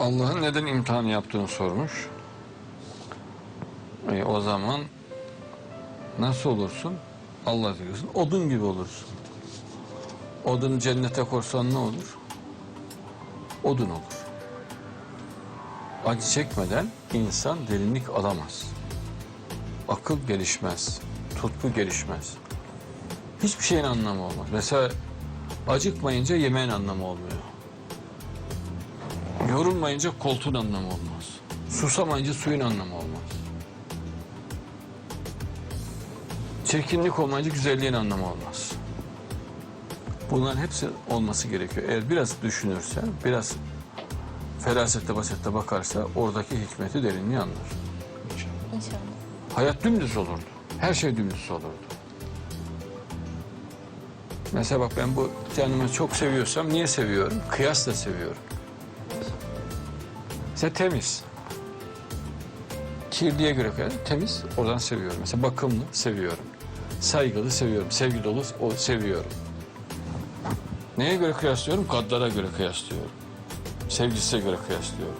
Allah'ın neden imtihan yaptığını sormuş. E, o zaman nasıl olursun? Allah diyorsun. Odun gibi olursun. Odunu cennete korsan ne olur? Odun olur. Acı çekmeden insan derinlik alamaz. Akıl gelişmez. Tutku gelişmez. Hiçbir şeyin anlamı olmaz. Mesela acıkmayınca yemeğin anlamı olmuyor. Yorulmayınca koltuğun anlamı olmaz. Susamayınca suyun anlamı olmaz. Çirkinlik olmayınca güzelliğin anlamı olmaz. Bunların hepsi olması gerekiyor. Eğer biraz düşünürse, biraz ferasetle basetle bakarsa oradaki hikmeti derinliği anlar. İnşallah. Hayat dümdüz olurdu. Her şey dümdüz olurdu. Mesela bak ben bu canımı çok seviyorsam niye seviyorum? Kıyasla seviyorum. Mesela temiz. Kirliye göre temiz oradan seviyorum. Mesela bakımlı seviyorum. Saygılı seviyorum. Sevgi dolu o seviyorum. Neye göre kıyaslıyorum? Kadlara göre kıyaslıyorum. Sevgisine göre kıyaslıyorum.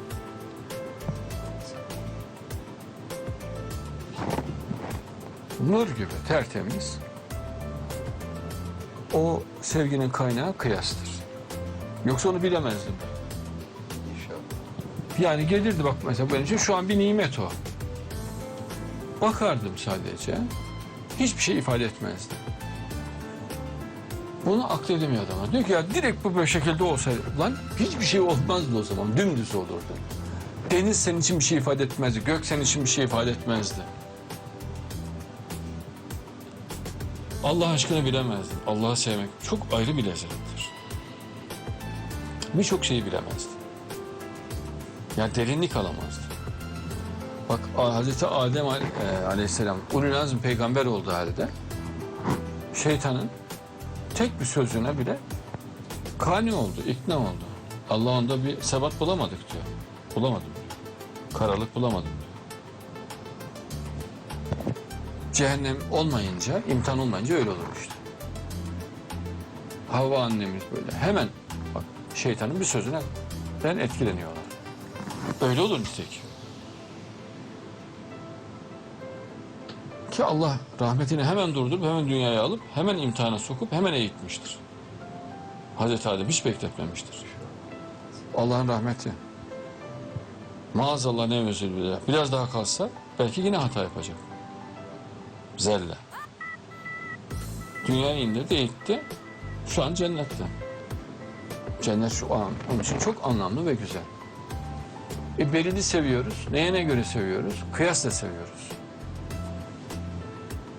Nur gibi tertemiz. O sevginin kaynağı kıyastır. Yoksa onu bilemezdim. Yani gelirdi bak mesela benim için şu an bir nimet o. Bakardım sadece. Hiçbir şey ifade etmezdi. Bunu akledemiyor adama. Diyor ki ya direkt bu böyle şekilde olsaydı. Lan hiçbir şey olmazdı o zaman. Dümdüz olurdu. Deniz senin için bir şey ifade etmezdi. Gök senin için bir şey ifade etmezdi. Allah aşkını bilemezdin. Allah'ı sevmek çok ayrı bir lezzettir. Birçok şeyi bilemezdi. Yani derinlik alamazdı. Bak Hazreti Adem e, Aleyhisselam ulul azm peygamber olduğu halde şeytanın tek bir sözüne bile kani oldu, ikna oldu. Allah onda bir sebat bulamadık diyor. Bulamadım diyor. Karalık bulamadım diyor. Cehennem olmayınca, imtihan olmayınca öyle olur işte. Havva annemiz böyle hemen bak şeytanın bir sözüne ben etkileniyorlar. Öyle olur nitekim. Ki Allah rahmetini hemen durdurup hemen dünyaya alıp hemen imtihana sokup hemen eğitmiştir. Hazreti Adem hiç bekletmemiştir. Allah'ın rahmeti. Maazallah ne özür. Biraz daha kalsa belki yine hata yapacak. Zelle. Dünyaya indirdi, eğitti. Şu an cennette. Cennet şu an onun için çok anlamlı ve güzel. E belini seviyoruz. Neye ne göre seviyoruz? Kıyasla seviyoruz.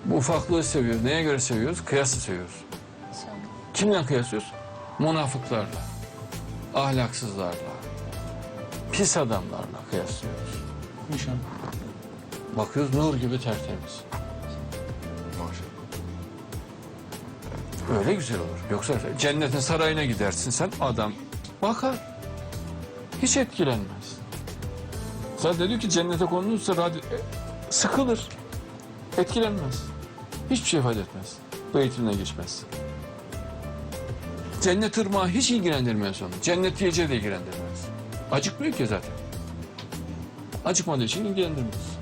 Bu ufaklığı seviyoruz. Neye göre seviyoruz? Kıyasla seviyoruz. Kimle kıyaslıyoruz? Münafıklarla, ahlaksızlarla, pis adamlarla kıyaslıyoruz. İnşallah. Bakıyoruz nur gibi tertemiz. Öyle güzel olur. Yoksa cennetin sarayına gidersin sen adam bakar. Hiç etkilenmez. Zaten diyor ki cennete konulursa radyo, e, sıkılır. Etkilenmez. Hiçbir şey ifade etmez. Bu eğitimden geçmez. Cennet ırmağı hiç ilgilendirmez onu. Cennet yiyeceği de ilgilendirmez. Acıkmıyor ki zaten. Acıkmadığı için ilgilendirmez.